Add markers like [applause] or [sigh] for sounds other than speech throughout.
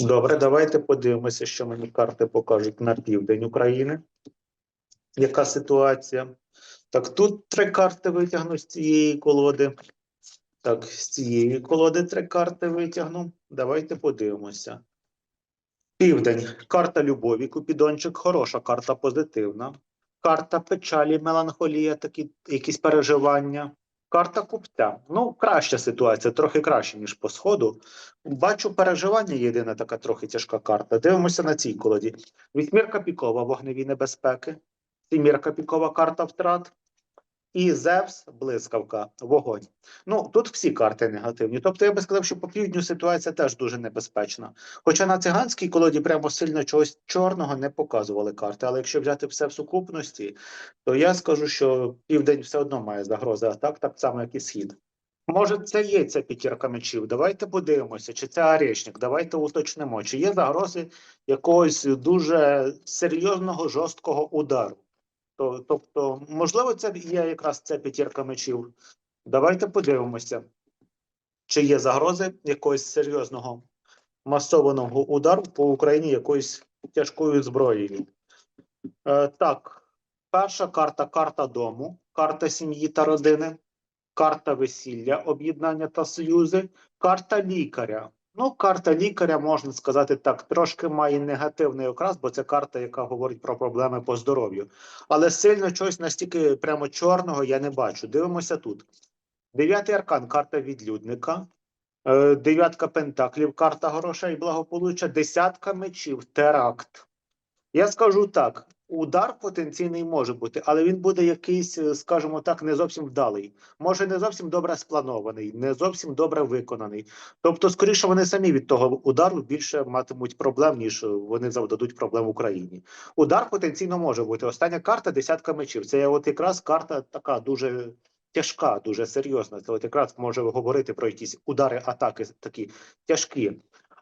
Добре, давайте подивимося, що мені карти покажуть на південь України. Яка ситуація? Так, тут три карти витягну з цієї колоди. Так, з цієї колоди три карти витягну. Давайте подивимося. Південь. Карта любові, Купідончик, хороша карта позитивна. Карта печалі, меланхолія, такі якісь переживання. Карта купця. Ну, краща ситуація, трохи краще, ніж по сходу. Бачу переживання єдина така трохи тяжка карта. Дивимося на цій колоді. Вісьмірка пікова, вогневі небезпеки. Сімірка пікова карта втрат. І Зевс, блискавка, вогонь. Ну тут всі карти негативні. Тобто я би сказав, що по півдню ситуація теж дуже небезпечна. Хоча на циганській колоді прямо сильно чогось чорного не показували карти. Але якщо взяти все в сукупності, то я скажу, що південь все одно має загрози атак, так само, як і схід. Може, це є ця п'ятірка мечів. Давайте подивимося, чи це Аречник. Давайте уточнимо, чи є загрози якогось дуже серйозного жорсткого удару. То, тобто, можливо, це є якраз ця п'ятірка мечів. Давайте подивимося, чи є загрози якогось серйозного масованого удару по Україні якоюсь тяжкою зброєю. Е, так, перша карта карта дому, карта сім'ї та родини, карта весілля, об'єднання та союзи, карта лікаря. Ну, карта лікаря, можна сказати так, трошки має негативний окрас, бо це карта, яка говорить про проблеми по здоров'ю. Але сильно чогось настільки прямо чорного я не бачу. Дивимося тут. Дев'ятий аркан карта відлюдника. Е, Дев'ятка пентаклів, карта грошей, благополуччя, десятка мечів, теракт. Я скажу так: удар потенційний може бути, але він буде якийсь, е, скажімо так, не зовсім вдалий. Може, не зовсім добре спланований, не зовсім добре виконаний. Тобто, скоріше, вони самі від того удару більше матимуть проблем, ніж вони завдадуть проблем Україні. Удар потенційно може бути. Остання карта десятка мечів. Це от якраз карта така дуже тяжка, дуже серйозна. Це от якраз може говорити про якісь удари, атаки такі тяжкі.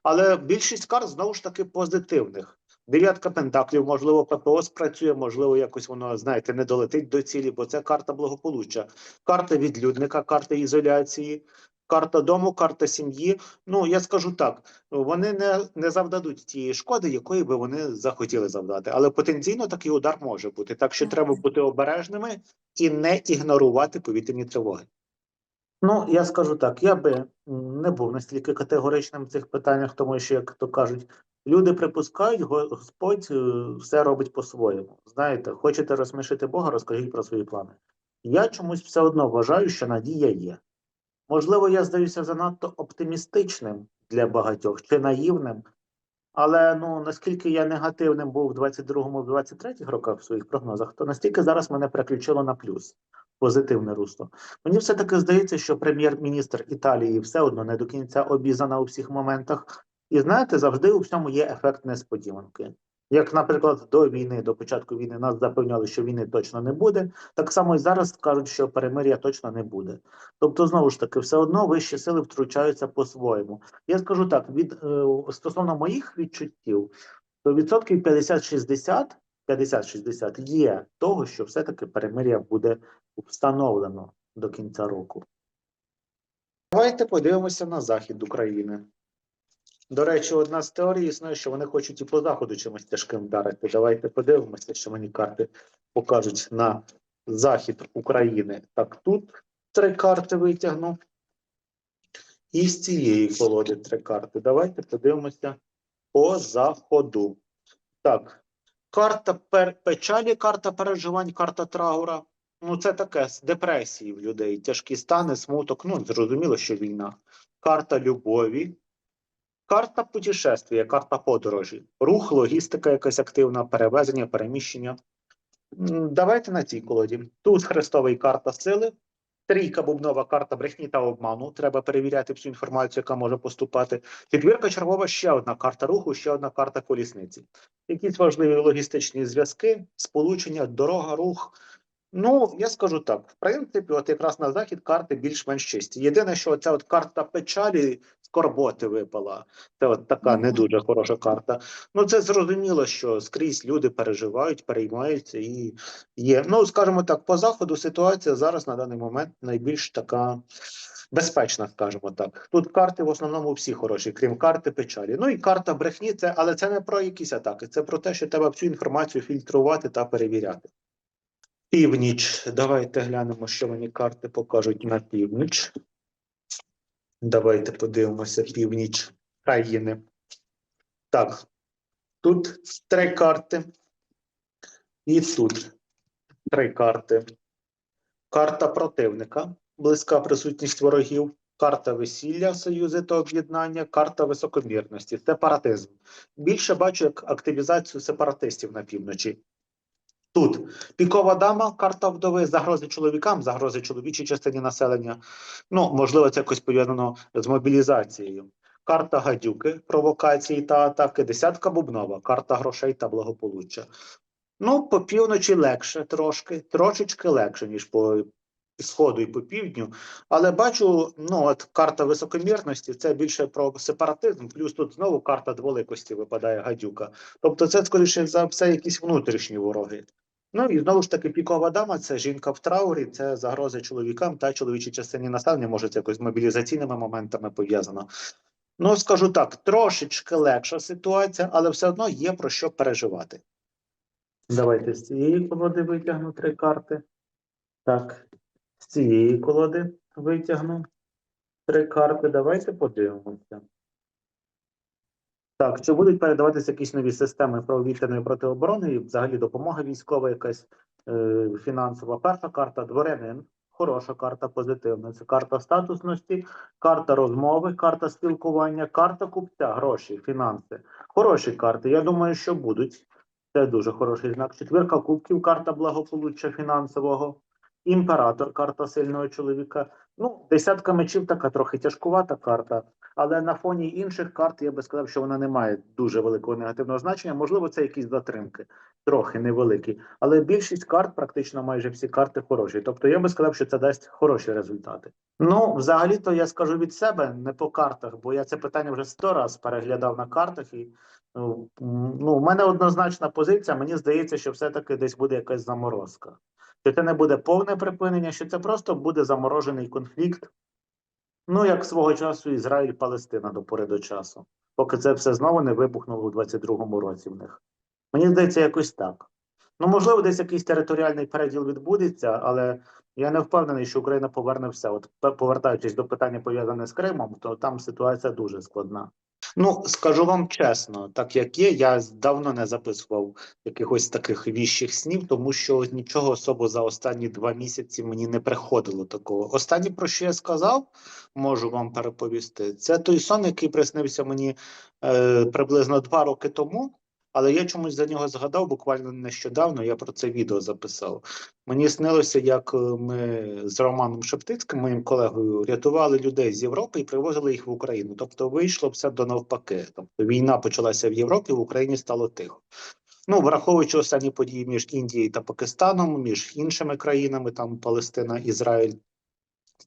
Але більшість карт знову ж таки позитивних. Дев'ятка пентаклів, можливо, ППО спрацює, можливо, якось воно, знаєте, не долетить до цілі, бо це карта благополуччя. Карта відлюдника, карта ізоляції, карта дому, карта сім'ї. Ну, я скажу так: вони не, не завдадуть тієї шкоди, якої би вони захотіли завдати. Але потенційно такий удар може бути. Так що треба бути обережними і не ігнорувати повітряні тривоги. Ну, я скажу так, я би не був настільки категоричним в цих питаннях, тому що, як то кажуть, люди припускають, Господь е, все робить по-своєму. Знаєте, хочете розсмішити Бога, розкажіть про свої плани. Я чомусь все одно вважаю, що надія є. Можливо, я здаюся занадто оптимістичним для багатьох чи наївним, але ну наскільки я негативним був в 22-му, в 23-х роках в своїх прогнозах, то настільки зараз мене переключило на плюс, позитивне русло. Мені все таки здається, що прем'єр-міністр Італії все одно не до кінця обізана у всіх моментах. І знаєте, завжди у всьому є ефект несподіванки. Як, наприклад, до війни, до початку війни нас запевняли, що війни точно не буде, так само і зараз кажуть, що перемир'я точно не буде. Тобто, знову ж таки, все одно вищі сили втручаються по-своєму. Я скажу так: від е, стосовно моїх відчуттів, то відсотків 50-60, 50-60 є того, що все-таки перемир'я буде встановлено до кінця року. Давайте подивимося на захід України. До речі, одна з теорій існує, що вони хочуть і по заходу чимось тяжким вдарити. Давайте подивимося, що мені карти покажуть на захід України. Так, тут три карти витягну. І з цієї колоди три карти. Давайте подивимося по заходу. Так, карта пер... печалі, карта переживань, карта траура. Ну, це таке з депресії в людей. Тяжкі стани, смуток. Ну, зрозуміло, що війна. Карта любові. Карта путешествия, карта подорожі, рух, логістика, якась активна, перевезення, переміщення. Давайте на цій колоді. Тут хрестовий карта сили, трійка бубнова карта брехні та обману. Треба перевіряти всю інформацію, яка може поступати. Четвірка чергова ще одна карта руху, ще одна карта колісниці. Якісь важливі логістичні зв'язки, сполучення, дорога, рух. Ну, я скажу так: в принципі, от якраз на захід карти більш-менш чисті. Єдине, що ця от карта печалі скорботи випала. Це от така не дуже хороша карта. Ну, це зрозуміло, що скрізь люди переживають, переймаються і є. Ну, скажімо так, по заходу ситуація зараз на даний момент найбільш така безпечна, скажімо так. Тут карти в основному всі хороші, крім карти печалі. Ну і карта брехні, це, але це не про якісь атаки, це про те, що треба всю інформацію фільтрувати та перевіряти. Північ. Давайте глянемо, що мені карти покажуть на північ. Давайте подивимося північ країни. Так, тут три карти. І тут три карти. Карта противника, близька присутність ворогів, карта весілля, союзи та об'єднання, карта високомірності, сепаратизм. Більше бачу як активізацію сепаратистів на півночі. Тут пікова дама, карта вдови, загрози чоловікам, загрози чоловічій частині населення. Ну, можливо, це якось пов'язано з мобілізацією. Карта гадюки, провокації та атаки, десятка бубнова, карта грошей та благополуччя. Ну, по півночі легше трошки, трошечки легше, ніж по сходу і по півдню. Але бачу, ну от карта високомірності це більше про сепаратизм, плюс тут знову карта дволикості випадає гадюка. Тобто, це скоріше за все якісь внутрішні вороги. Ну і знову ж таки, пікова дама це жінка в траурі, це загрози чоловікам та чоловічій частині населення, може, це якось мобілізаційними моментами пов'язано. Ну, скажу так, трошечки легша ситуація, але все одно є про що переживати. Давайте з цієї колоди витягну три карти. Так, з цієї колоди витягну три карти. Давайте подивимося. Так, чи будуть передаватися якісь нові системи правовітряної протиоборони і взагалі допомога військова, якась е, фінансова? Перша карта дворянин. Хороша карта позитивна. Це карта статусності, карта розмови, карта спілкування, карта купця, гроші, фінанси. Хороші карти. Я думаю, що будуть. Це дуже хороший знак. Четвірка кубків, карта благополуччя фінансового. Імператор, карта сильного чоловіка. Ну, десятка мечів така трохи тяжкувата карта, але на фоні інших карт я би сказав, що вона не має дуже великого негативного значення. Можливо, це якісь затримки, трохи невеликі. Але більшість карт, практично майже всі карти хороші. Тобто я би сказав, що це дасть хороші результати. Ну, взагалі-то я скажу від себе, не по картах, бо я це питання вже сто раз переглядав на картах і. Ну, м, ну, у мене однозначна позиція. Мені здається, що все-таки десь буде якась заморозка. Що це не буде повне припинення, що це просто буде заморожений конфлікт. Ну, як свого часу Ізраїль-Палестина до пори до часу, поки це все знову не вибухнуло у 22-му році в них. Мені здається, якось так. Ну, можливо, десь якийсь територіальний переділ відбудеться, але я не впевнений, що Україна поверне все. От повертаючись до питання пов'язане з Кримом, то там ситуація дуже складна. Ну, скажу вам чесно, так як є, я давно не записував якихось таких віщих снів, тому що нічого особо за останні два місяці мені не приходило такого. Останнє, про що я сказав, можу вам переповісти. Це той сон, який приснився мені е, приблизно два роки тому. Але я чомусь за нього згадав буквально нещодавно. Я про це відео записав. Мені снилося, як е, ми з Романом Шептицьким, моїм колегою, рятували людей з Європи і привозили їх в Україну. Тобто вийшло все до навпаки. Тобто війна почалася в Європі, в Україні стало тихо. Ну, враховуючи останні події між Індією та Пакистаном, між іншими країнами, там Палестина, Ізраїль,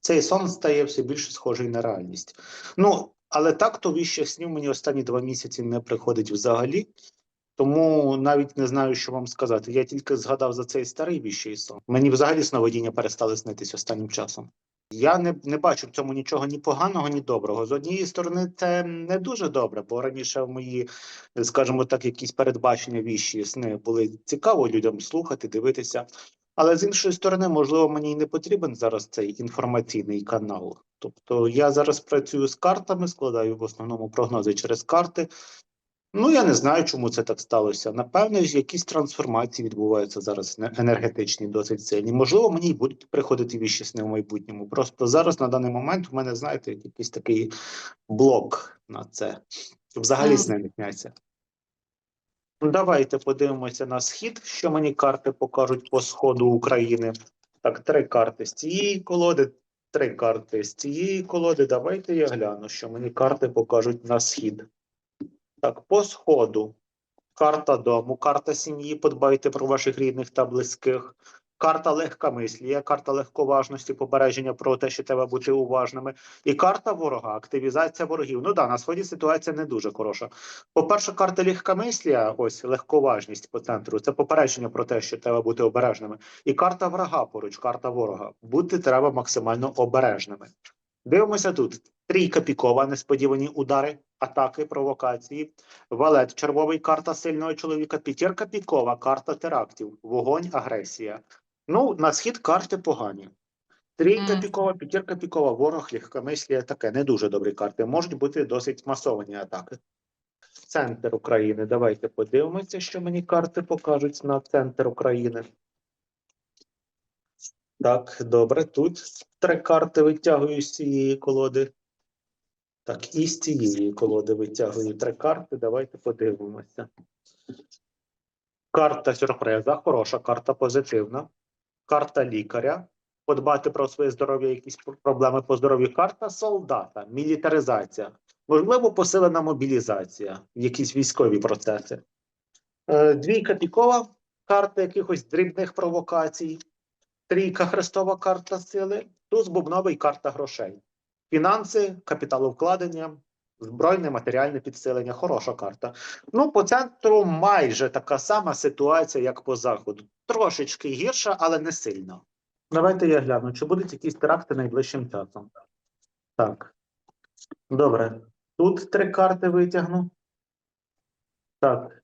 цей сон стає все більше схожий на реальність. Ну, але так то віщих снів мені останні два місяці не приходить взагалі. Тому навіть не знаю, що вам сказати. Я тільки згадав за цей старий віщий сон. Мені взагалі сновидіння перестали снитись останнім часом. Я не, не бачу в цьому нічого ні поганого, ні доброго. З однієї сторони, це не дуже добре, бо раніше мої, скажімо так, якісь передбачення віщі сни були цікаво людям слухати, дивитися. Але з іншої сторони, можливо, мені й не потрібен зараз цей інформаційний канал. Тобто я зараз працюю з картами, складаю в основному прогнози через карти. Ну, я не знаю, чому це так сталося. Напевно, якісь трансформації відбуваються зараз енергетичні, досить сильні. Можливо, мені й будуть приходити віщі сни в майбутньому. Просто зараз на даний момент у мене, знаєте, якийсь такий блок на це. Щоб взагалі Мгм. сни не сняться. Ну, Давайте подивимося на схід, що мені карти покажуть по сходу України. Так, три карти з цієї колоди, три карти з цієї колоди. Давайте я гляну, що мені карти покажуть на схід. Так, по сходу. Карта дому, карта сім'ї, подбайте про ваших рідних та близьких. Карта легкомислія, карта легковажності, попередження про те, що треба бути уважними. І карта ворога, активізація ворогів. Ну да, на сході ситуація не дуже хороша. По-перше, карта легкомислія, ось легковажність по центру. Це попередження про те, що треба бути обережними. І карта врага поруч, карта ворога. Бути треба максимально обережними. Дивимося тут. Трійка пікова, несподівані удари, атаки, провокації. Валет червовий, карта сильного чоловіка. П'ятірка пікова, карта терактів, вогонь, агресія. Ну, на схід карти погані. Трійка пікова, п'ятірка пікова, ворог, легкомислія, таке не дуже добрі карти. Можуть бути досить масовані атаки. Центр України. Давайте подивимося, що мені карти покажуть на центр України. Так, добре. Тут три карти витягую з цієї колоди. Так, і з цієї колоди витягую три карти. Давайте подивимося. Карта сюрприза, хороша карта позитивна. Карта лікаря. Подбати про своє здоров'я, якісь проблеми по здоров'ю. Карта солдата, мілітаризація. Можливо, посилена мобілізація, якісь військові процеси. Е, Двійка пікова, карта якихось дрібних провокацій. Трійка хрестова карта сили, туз бубновий карта грошей. Фінанси, капіталовкладення, збройне матеріальне підсилення. Хороша карта. Ну, по центру майже така сама ситуація, як по заходу. Трошечки гірша, але не сильно. Давайте я гляну, чи будуть якісь теракти найближчим часом. Так. Добре. Тут три карти витягну. Так.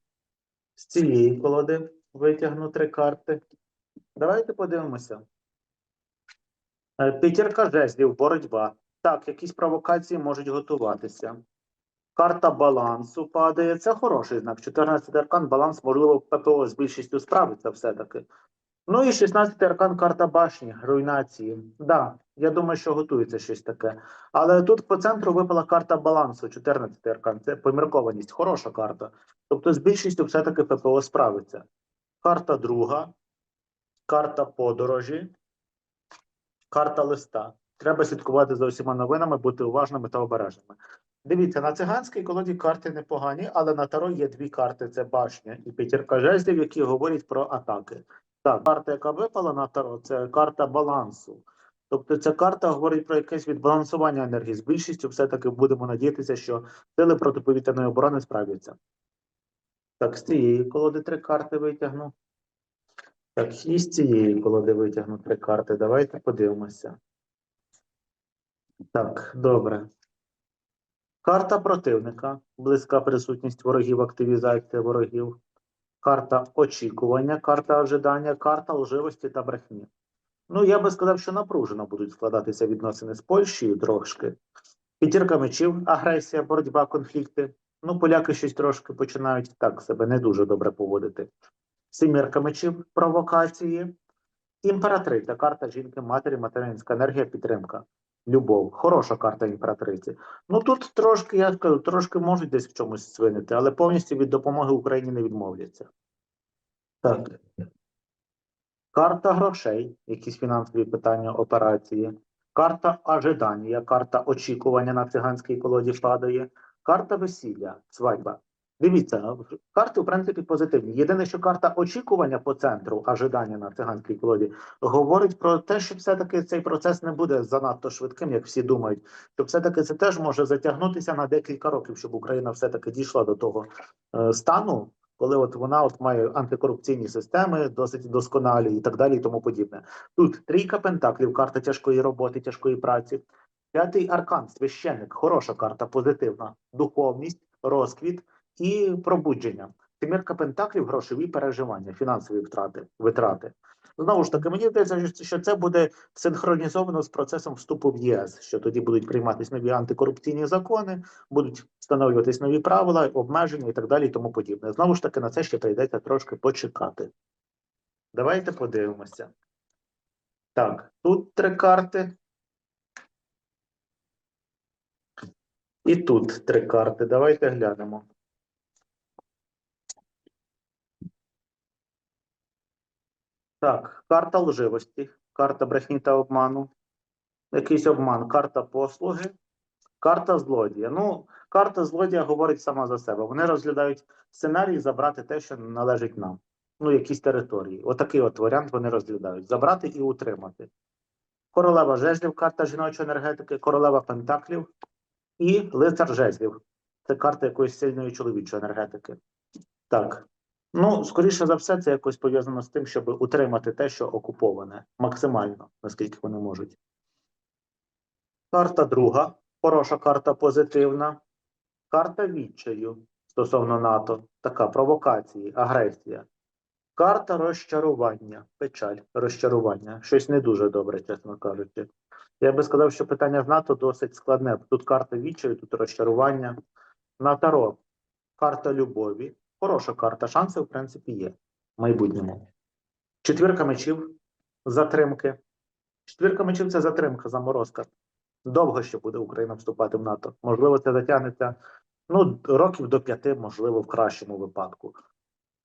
З цієї колоди витягну три карти. Давайте подивимося. Е, П'ятірка жезлів, боротьба. Так, якісь провокації можуть готуватися. Карта балансу падає. Це хороший знак. 14 аркан, баланс, можливо, ППО з більшістю справиться все-таки. Ну і 16 аркан, карта башні, руйнації. Да, я думаю, що готується щось таке. Але тут по центру випала карта балансу, 14 аркан. Це поміркованість, хороша карта. Тобто з більшістю все-таки ППО справиться. Карта друга, карта подорожі, карта листа. Треба слідкувати за усіма новинами, бути уважними та обережними. Дивіться, на циганській колоді карти непогані, але на таро є дві карти: це башня і п'ятірка жезлів, які говорять про атаки. Так, карта, яка випала на таро, це карта балансу. Тобто ця карта говорить про якесь відбалансування енергії. З більшістю все-таки будемо надіятися, що сили протиповітряної оборони справляться. Так, з цієї колоди три карти витягну. Так, і з цієї колоди витягну три карти. Давайте подивимося. Так, добре. Карта противника, близька присутність ворогів, активізація ворогів. Карта очікування, карта ожидання, карта лживості та брехні. Ну, я би сказав, що напружено будуть складатися відносини з Польщею трошки. П'ятірка мечів, агресія, боротьба, конфлікти. Ну, поляки щось трошки починають так себе не дуже добре поводити. Семірка мечів, провокації. Імператриця, карта жінки, матері, материнська енергія, підтримка. Любов. Хороша карта імператриці. Ну тут трошки, я скажу, трошки можуть десь в чомусь свинити, але повністю від допомоги Україні не відмовляться. Так. Карта грошей, якісь фінансові питання, операції. Карта ожидання, карта очікування на циганській колоді падає. Карта весілля, свадьба. Дивіться, карти, в принципі, позитивні. Єдине, що карта очікування по центру, ожидання на циганській колоді, говорить про те, що все-таки цей процес не буде занадто швидким, як всі думають. Що все-таки це теж може затягнутися на декілька років, щоб Україна все-таки дійшла до того е, стану, коли от вона от має антикорупційні системи, досить досконалі і так далі, і тому подібне. Тут трійка пентаклів, карта тяжкої роботи, тяжкої праці. П'ятий аркан, священник, хороша карта, позитивна, духовність, розквіт і пробудження. Сімірка пентаклів, грошові переживання, фінансові втрати, витрати. Знову ж таки, мені здається, що це буде синхронізовано з процесом вступу в ЄС, що тоді будуть прийматися нові антикорупційні закони, будуть встановлюватись нові правила, обмеження і так далі, і тому подібне. Знову ж таки, на це ще прийдеться трошки почекати. Давайте подивимося. Так, тут три карти. І тут три карти. Давайте глянемо. Так, карта лживості, карта брехні та обману, якийсь обман, карта послуги, карта злодія. Ну, карта злодія говорить сама за себе. Вони розглядають сценарій забрати те, що належить нам. Ну, якісь території. Отакий от варіант вони розглядають: забрати і утримати. Королева жезлів, карта жіночої енергетики, королева пентаклів і лицар жезлів. Це карта якоїсь сильної чоловічої енергетики. Так. Ну, скоріше за все, це якось пов'язано з тим, щоб утримати те, що окуповане, максимально, наскільки вони можуть. Карта друга, хороша карта позитивна. Карта відчаю стосовно НАТО, така провокації, агресія. Карта розчарування, печаль, розчарування. Щось не дуже добре, чесно кажучи. Я би сказав, що питання з НАТО досить складне. Тут карта відчаю, тут розчарування. На Таро карта любові. Хороша карта. Шанси, в принципі, є в майбутньому. Четвірка мечів затримки. Четвірка мечів це затримка, заморозка. Довго ще буде Україна вступати в НАТО. Можливо, це затягнеться ну, років до п'яти, можливо, в кращому випадку.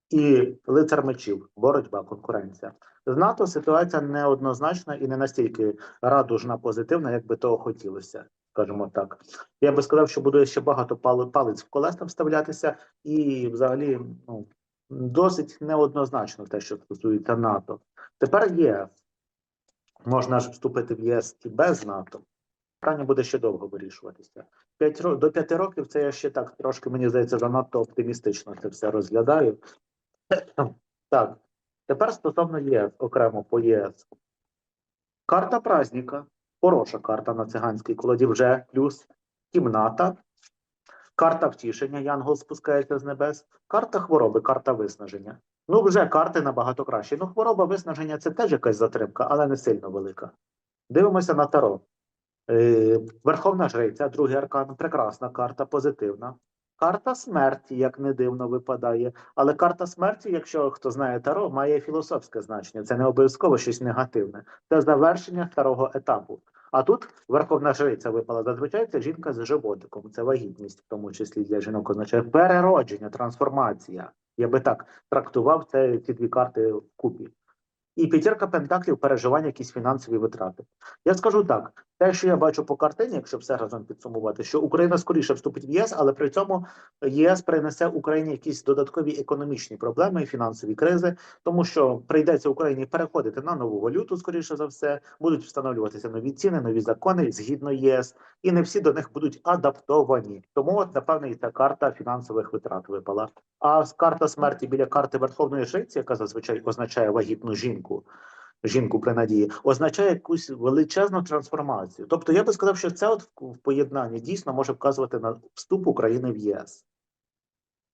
І лицар мечів, боротьба, конкуренція. З НАТО ситуація неоднозначна і не настільки радужна, позитивна, як би того хотілося, скажімо так. Я би сказав, що буде ще багато палець в колеса вставлятися, і взагалі ну, досить неоднозначно те, що стосується НАТО. Тепер ЄС. Можна ж вступити в ЄС і без НАТО. Питання буде ще довго вирішуватися. До п'яти років це я ще так трошки, мені здається, занадто оптимістично це все розглядаю. [clears throat] Так, тепер стосовно ЄС, окремо по ЄС. Карта праздника. Хороша карта на циганській колоді вже плюс кімната. Карта втішення, Янгол спускається з небес. Карта хвороби, карта виснаження. Ну, вже карти набагато кращі. Ну, хвороба виснаження це теж якась затримка, але не сильно велика. Дивимося на Таро. Е, Верховна Жриця, другий аркан, прекрасна карта, позитивна. Карта смерті, як не дивно, випадає. Але карта смерті, якщо хто знає Таро, має філософське значення. Це не обов'язково щось негативне. Це завершення старого етапу. А тут Верховна Жриця випала. Зазвичай це жінка з животиком, це вагітність, в тому числі для жінок означає переродження, трансформація. Я би так трактував це ці дві карти вкупі. І п'ятірка пентаклів переживання якісь фінансові витрати. Я скажу так: те, що я бачу по картині, якщо все разом підсумувати, що Україна скоріше вступить в ЄС, але при цьому ЄС принесе Україні якісь додаткові економічні проблеми і фінансові кризи, тому що прийдеться Україні переходити на нову валюту, скоріше за все, будуть встановлюватися нові ціни, нові закони згідно ЄС, і не всі до них будуть адаптовані. Тому, от, напевно, і ця карта фінансових витрат випала. А карта смерті біля карти Верховної Жриці, яка зазвичай означає вагітну жінку, жінку при надії, означає якусь величезну трансформацію. Тобто, я би сказав, що це от в поєднанні дійсно може вказувати на вступ України в ЄС.